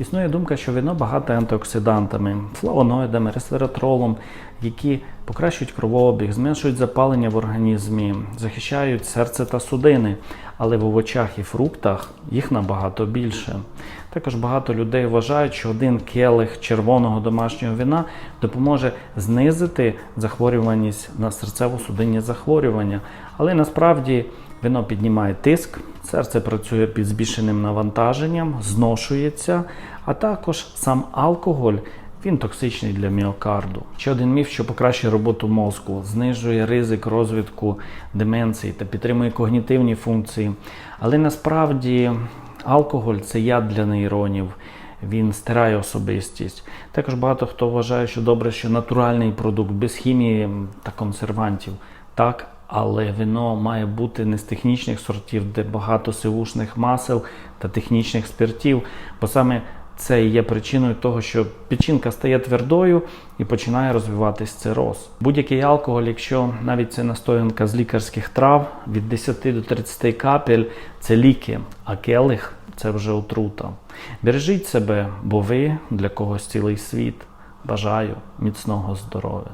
Існує думка, що вино багате антиоксидантами, флавоноїдами, ресвератролом, які покращують кровообіг, зменшують запалення в організмі, захищають серце та судини, але в овочах і фруктах їх набагато більше. Також багато людей вважають, що один келих червоного домашнього вина допоможе знизити захворюваність на серцево-судинні захворювання, але насправді Вино піднімає тиск, серце працює під збільшеним навантаженням, зношується, а також сам алкоголь. Він токсичний для міокарду. Ще один міф, що покращує роботу мозку, знижує ризик розвитку деменції та підтримує когнітивні функції. Але насправді алкоголь це яд для нейронів. Він стирає особистість. Також багато хто вважає, що добре, що натуральний продукт без хімії та консервантів. Так, але вино має бути не з технічних сортів, де багато сивушних масел та технічних спиртів, бо саме це і є причиною того, що печінка стає твердою і починає розвиватись цироз. Будь-який алкоголь, якщо навіть це настоянка з лікарських трав, від 10 до 30 капель це ліки, а келих це вже отрута. Бережіть себе, бо ви для когось цілий світ. Бажаю міцного здоров'я.